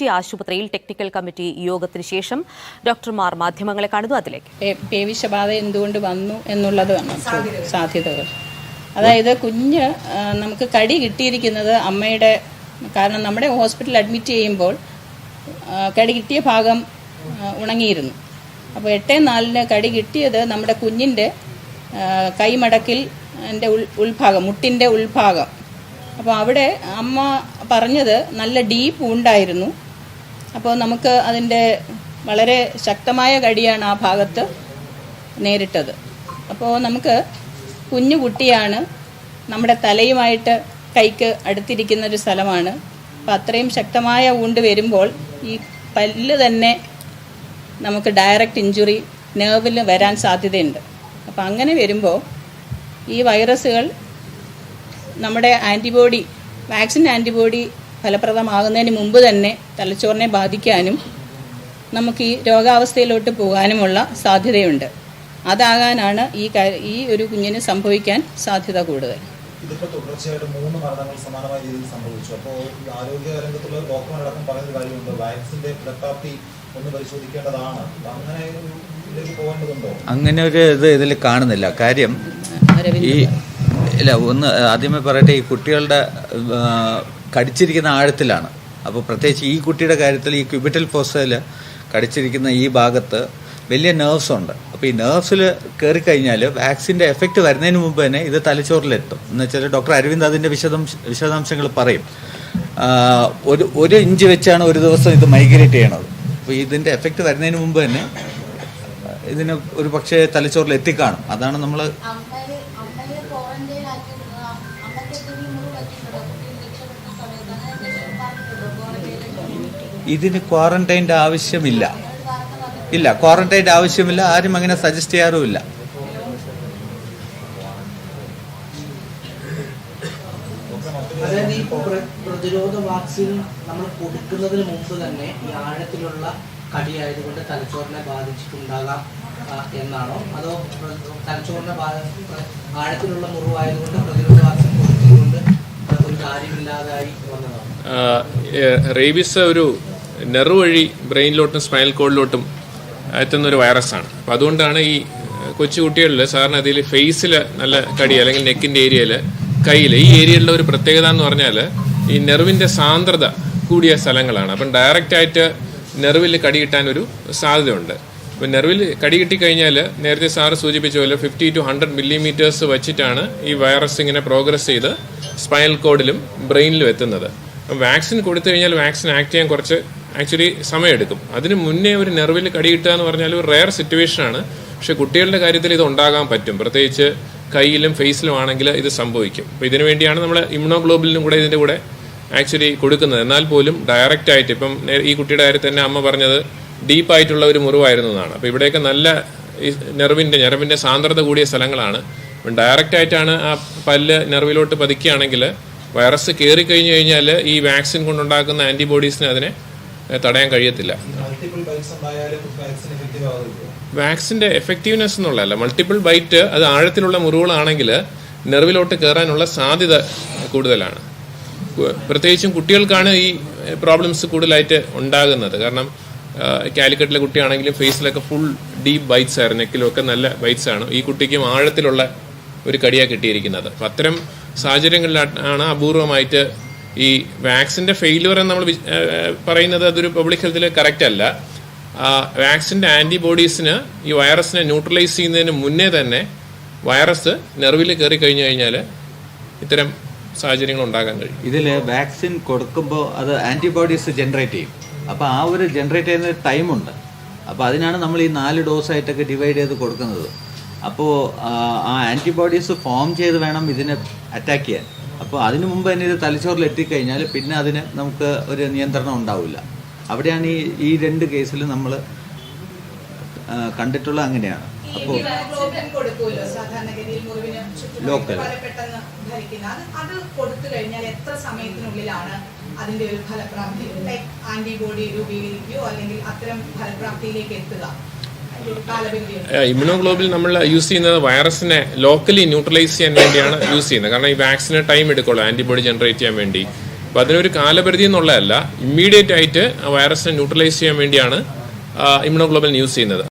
T ആശുപത്രിയിൽ technical committee യോഗത്തിന് ശേഷം ഡോക്ടർമാർ മാധ്യമങ്ങളെ കാണുന്നു. അതിലേക്ക്. പേവിഷബാധ എന്തുകൊണ്ട് വന്നു എന്നുള്ളതാണ് ചോദ്യം. സാധ്യതകൾ. അതായത് കുഞ്ഞ് നമുക്ക് കടി കിട്ടിയിരിക്കുന്നത് അമ്മയുടെ കാരണം നമ്മുടെ ഹോസ്പിറ്റലിൽ അഡ്മിറ്റ് ചെയ്യുമ്പോൾ കടി കിട്ടിയ ഭാഗം ഉണങ്ങിയിരുന്നു. അപ്പോൾ എട്ടേ നാലിന് കടി കിട്ടിയത് നമ്മുടെ കുഞ്ഞിന്റെ കൈമടക്കിൽ എന്റെ ഉൾ ഉൾഭാഗം മുട്ടിന്റെ ഉൾഭാഗം. അപ്പോൾ അവിടെ അമ്മ പറഞ്ഞത് നല്ല ഡീപ്പ് ഉണ്ടായിരുന്നു. അപ്പോൾ നമുക്ക് അതിന്റെ വളരെ ശക്തമായ കടിയാണ് ആ ഭാഗത്ത് നേരിട്ടത്. അപ്പോൾ നമുക്ക് കുഞ്ഞു കുട്ടിയാണ് നമ്മുടെ തലയുമായിട്ട് കൈക്ക് അടുത്തിരിക്കുന്ന ഒരു സ്ഥലമാണ്. അപ്പം അത്രയും ശക്തമായ ഊണ്ട് വരുമ്പോൾ ഈ പല്ല് തന്നെ നമുക്ക് ഡയറക്റ്റ് ഇഞ്ചുറി നേർവിൽ വരാൻ സാധ്യതയുണ്ട്. അപ്പം അങ്ങനെ വരുമ്പോൾ ഈ വൈറസുകൾ നമ്മുടെ ആന്റിബോഡി വാക്സിൻ ആന്റിബോഡി ഫലപ്രദമാകുന്നതിന് മുമ്പ് തന്നെ തലച്ചോറിനെ ബാധിക്കാനും നമുക്ക് ഈ രോഗാവസ്ഥയിലോട്ട് പോകാനുമുള്ള സാധ്യതയുണ്ട്. അതാകാനാണ് ഈ ഈ ഒരു കുഞ്ഞിന് സംഭവിക്കാൻ സാധ്യത കൂടുതൽ. ഇതിപ്പോ തുടർച്ചയായിട്ട് മൂന്ന് മരണങ്ങൾ സമാനമായ രീതിയിൽ സംഭവിച്ചു. അപ്പോൾ ഈ ആരോഗ്യ രംഗത്തുള്ള ഡോക്ടർമാരടക്കം പറയുന്ന കാര്യമുണ്ട് വാക്സിന്റെ ഫലപ്രാപ്തി ഒന്ന് പരിശോധിക്കേണ്ടതാണ്. അപ്പൊ അങ്ങനെ ഒരു ഇതിലേക്ക് പോകേണ്ടതുണ്ടോ? അങ്ങനെ ഒരു ഇത് ഇതിൽ കാണുന്നില്ല. കാര്യം ഈ ഇല്ല ഒന്ന് ആദ്യമേ പറയട്ടെ ഈ കുട്ടികളുടെ കടിച്ചിരിക്കുന്ന ആഴത്തിലാണ്. അപ്പോൾ പ്രത്യേകിച്ച് ഈ കുട്ടിയുടെ കാര്യത്തിൽ ഈ ക്യൂബിറ്റൽ ഫോസയിൽ കടിച്ചിരിക്കുന്ന ഈ ഭാഗത്ത് വലിയ നെർവ്സ് ഉണ്ട്. അപ്പോൾ ഈ നെർവ്സിൽ കയറി കഴിഞ്ഞാൽ വാക്സിന്റെ എഫക്റ്റ് വരുന്നതിന് മുമ്പ് തന്നെ ഇത് തലച്ചോറിലെത്തും. എന്ന് വെച്ചാൽ ഡോക്ടർ അരവിന്ദ് അതിന്റെ വിശദാംശ വിശദാംശങ്ങൾ പറയും. ഒരു ഒരു ഇഞ്ച് വെച്ചാണ് ഒരു ദിവസം ഇത് മൈഗ്രേറ്റ് ചെയ്യണത്. അപ്പോൾ ഇതിന്റെ എഫക്റ്റ് വരുന്നതിന് മുമ്പ് തന്നെ ഇതിന് ഒരു പക്ഷേ തലച്ചോറിൽ എത്തിക്കാണും അതാണ് നമ്മൾ ഇതിന് ക്വാറന്റൈന്റെ ആവശ്യമില്ല. ഇല്ല ക്വാറന്റൈന്റെ ആവശ്യമില്ല. ആരും അങ്ങനെ സജസ്റ്റ് ചെയ്യാറുമില്ല. അതായത് ഈ പ്ര- പ്രതിരോധ വാക്സിൻ നമ്മൾ കൊടുക്കുന്നതിന് മുമ്പ് തന്നെ ഈ ആഴത്തിലുള്ള കടിയായതുകൊണ്ട് തലച്ചോറിനെ ബാധിച്ചിട്ടുണ്ടാകാം. എന്നാണോ? അതോ തലച്ചോറിന്റെ ആഴത്തിലുള്ള മുറിവായതുകൊണ്ട് പ്രതിരോധ വാക്സിൻ കൊടുത്തതുകൊണ്ട് ഒരു കാര്യമില്ലാതായി വന്നതാണോ? റേബിസ് ഒരു നെറു വഴി ബ്രെയിനിലോട്ടും സ്പൈനൽ കോഡിലോട്ടും എത്തുന്ന ഒരു വൈറസാണ്. അപ്പം അതുകൊണ്ടാണ് ഈ കൊച്ചു കുട്ടികളിൽ സാറിന് അതിൽ ഫേസിൽ നല്ല കടി അല്ലെങ്കിൽ നെക്കിന്റെ ഏരിയയിൽ കയ്യിൽ ഈ ഏരിയയിലുള്ള ഒരു പ്രത്യേകത എന്ന് പറഞ്ഞാൽ ഈ നെർവിന്റെ സാന്ദ്രത കൂടിയ സ്ഥലങ്ങളാണ്. അപ്പം ഡയറക്റ്റായിട്ട് നെർവിൽ കടി കിട്ടാൻ ഒരു സാധ്യതയുണ്ട്. അപ്പം നെർവിൽ കടി കിട്ടിക്കഴിഞ്ഞാൽ നേരത്തെ സാറ് സൂചിപ്പിച്ച പോലെ ഫിഫ്റ്റി ടു ഹൺഡ്രഡ് മില്ലിമീറ്റേഴ്സ് വെച്ചിട്ടാണ് ഈ വൈറസ് ഇങ്ങനെ പ്രോഗ്രസ് ചെയ്ത് സ്പൈനൽ കോഡിലും ബ്രെയിനിലും എത്തുന്നത്. വാക്സിൻ കൊടുത്തു കഴിഞ്ഞാൽ വാക്സിൻ ആക്ട് ചെയ്യാൻ കുറച്ച് ആക്ച്വലി സമയമെടുക്കും. അതിന് മുന്നേ ഒരു നെർവിൽ കടി കിട്ടുക എന്ന് പറഞ്ഞാൽ ഒരു റെയർ സിറ്റുവേഷനാണ് പക്ഷെ കുട്ടികളുടെ കാര്യത്തിൽ ഇത് ഉണ്ടാകാൻ പറ്റും. പ്രത്യേകിച്ച് കയ്യിലും ഫേസിലും ആണെങ്കിൽ ഇത് സംഭവിക്കും. അപ്പോൾ ഇതിനു വേണ്ടിയാണ് നമ്മൾ ഇമ്യൂണോഗ്ലോബിലിനും കൂടെ ഇതിന്റെ കൂടെ ആക്ച്വലി കൊടുക്കുന്നത്. എന്നാൽ പോലും ഡയറക്റ്റ് ആയിട്ട് ഇപ്പം ഈ കുട്ടിയുടെ കാര്യത്തിൽ തന്നെ അമ്മ പറഞ്ഞത് ഡീപ്പ് ആയിട്ടുള്ള ഒരു മുറിവായിരുന്നു എന്നാണ്. അപ്പോൾ ഇവിടെയൊക്കെ നല്ല ഈ നെർവിന്റെ ഞരമ്പിന്റെ സാന്ദ്രത കൂടിയ സ്ഥലങ്ങളാണ്. അപ്പം ഡയറക്റ്റ് ആയിട്ടാണ് ആ പല്ല് നെർവിലോട്ട് പതിക്കുകയാണെങ്കിൽ വൈറസ് കയറി കഴിഞ്ഞു കഴിഞ്ഞാൽ ഈ വാക്സിൻ കൊണ്ടുണ്ടാക്കുന്ന ആന്റിബോഡീസിന് അതിനെ തടയാൻ കഴിയത്തില്ല. വാക്സിന്റെ എഫക്റ്റീവ്നെസ് എന്നുള്ളതല്ല. മൾട്ടിപ്പിൾ ബൈറ്റ് അത് ആഴത്തിലുള്ള മുറിവുകളാണെങ്കിൽ നെർവിലോട്ട് കയറാനുള്ള സാധ്യത കൂടുതലാണ്. പ്രത്യേകിച്ചും കുട്ടികൾക്കാണ് ഈ പ്രോബ്ലംസ് കൂടുതലായിട്ട് ഉണ്ടാകുന്നത്. കാരണം കാലിക്കറ്റിലെ കുട്ടിയാണെങ്കിലും ഫേസിലൊക്കെ ഫുൾ ഡീപ്പ് ബൈറ്റ്സ് ആയിരുന്നു നെക്കിലൊക്കെ നല്ല ബൈറ്റ്സ് ആണ്. ഈ കുട്ടിക്കും ആഴത്തിലുള്ള ഒരു കടിയാണ് കിട്ടിയിരിക്കുന്നത്. അപ്പം അത്തരം സാഹചര്യങ്ങളിലാണ് അപൂർവമായിട്ട് ഈ വാക്സിന്റെ ഫെയിലുവർ എന്ന് നമ്മൾ പറയുന്നത് അതൊരു പബ്ലിക് ഹെൽത്തിൽ കറക്റ്റ് അല്ല. വാക്സിന്റെ ആന്റിബോഡീസിന് ഈ വൈറസിനെ ന്യൂട്രലൈസ് ചെയ്യുന്നതിന് മുന്നേ തന്നെ വൈറസ് നെർവിൽ കയറി കഴിഞ്ഞു കഴിഞ്ഞാൽ ഇത്തരം സാഹചര്യങ്ങൾ ഉണ്ടാകാൻ കഴിയും. ഇതിൽ വാക്സിൻ കൊടുക്കുമ്പോൾ അത് ആന്റിബോഡീസ് ജനറേറ്റ് ചെയ്യും. അപ്പോൾ ആ ഒരു ജനറേറ്റ് ചെയ്യുന്ന ടൈമുണ്ട് അപ്പോൾ അതിനാണ് നമ്മൾ ഈ നാല് ഡോസായിട്ടൊക്കെ ഡിവൈഡ് ചെയ്ത് കൊടുക്കുന്നത്. അപ്പോൾ ആ ആന്റിബോഡീസ് ഫോം ചെയ്ത് വേണം ഇതിനെ അറ്റാക്ക് ചെയ്യാൻ. അപ്പോൾ അതിനു മുമ്പ് തന്നെ ഇത് തലച്ചോറിൽ എത്തിക്കഴിഞ്ഞാൽ പിന്നെ അതിന് നമുക്ക് ഒരു നിയന്ത്രണം ഉണ്ടാവില്ല. അവിടെയാണ് ഈ ഈ രണ്ട് കേസിൽ നമ്മൾ കണ്ടിട്ടുള്ള അങ്ങനെയാണ്. അപ്പോൾ ലോക്കൽ അത് കൊടുത്തു കഴിഞ്ഞാൽ എത്ര സമയത്തിനുള്ളിലാണ് അതിന്റെ ഒരു ഫലപ്രാപ്തി? ആന്റിബോഡി രൂപീകരിക്കുകയോ അല്ലെങ്കിൽ അത്തരം ഫലപ്രാപ്തിയിലേക്ക് എത്തുക? ഇമ്യൂണോഗ്ലോബിൽ നമ്മൾ യൂസ് ചെയ്യുന്നത് വൈറസിനെ ലോക്കലി ന്യൂട്രലൈസ് ചെയ്യാൻ വേണ്ടിയാണ് യൂസ് ചെയ്യുന്നത്. കാരണം ഈ വാക്സിന് ടൈം എടുക്കുള്ളൂ ആന്റിബോഡി ജനറേറ്റ് ചെയ്യാൻ വേണ്ടി. അപ്പോൾ അതിനൊരു കാലപരിധി എന്നുള്ളതല്ല ഇമ്മീഡിയറ്റ് ആയിട്ട് ആ വൈറസിനെ ന്യൂട്രലൈസ് ചെയ്യാൻ വേണ്ടിയാണ് ഇമ്യൂണോഗ്ലോബിൽ യൂസ് ചെയ്യുന്നത്.